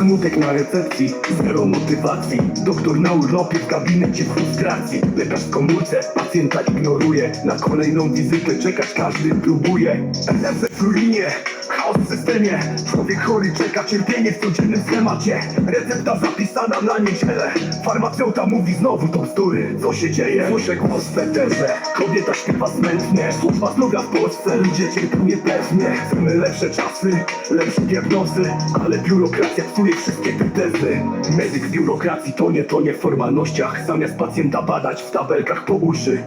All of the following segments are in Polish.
Smutek na recepcji, zero motywacji. Doktor na urlopie, w gabinecie frustracji. Lekarz w komórce, pacjenta ignoruje. Na kolejną wizytę czekać każdy próbuje. NFZ w ruinie, systemie. Człowiek chory czeka cierpienie w codziennym schemacie. Recepta zapisana na niedzielę. Farmaceuta mówi znowu to bzdury. Co się dzieje? Słyszę głos w eterze. Kobieta śpiewa smętnie. Służba zdrowia w Polsce. Ludzie cierpią niepewnie. Chcemy lepsze czasy, lepsze diagnozy. Ale biurokracja psuje wszystkie te tezy. Medyk biurokracji to nie to nie w formalnościach. Zamiast pacjenta badać w tabelkach po uszy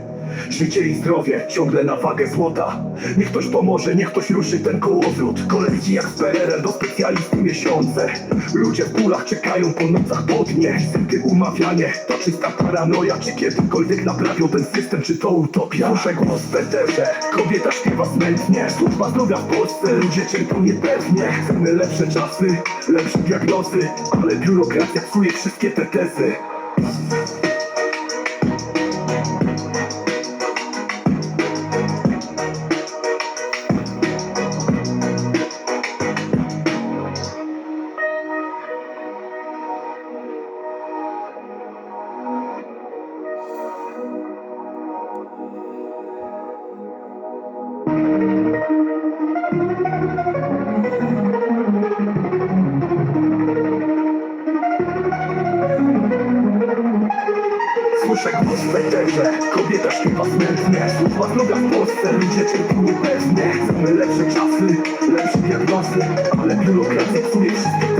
Życie i zdrowie ciągle na wagę złota. Niech ktoś pomoże, niech ktoś ruszy ten kołowrót. Kolekcji jak z PRL do specjalisty miesiące. Ludzie w bólach czekają po nocach po dnie. Wizyty umawianie to czysta paranoja. Czy kiedykolwiek naprawią ten system, czy to utopia? Muszę głos w kobieta śpiewa smętnie. Służba zdrowia w Polsce, ludzie cierpią niepewnie. Chcemy lepsze czasy, lepsze diagnozy Ale biurokracja psuje wszystkie te tezy Wszak bezpeczne Kobieta śpiewa smętne Słów druga w Polsce Ludzie cierpią niepewnie. Chcemy lepsze czasy Lepsze diagnozy Ale biurokracja psuje wszystkie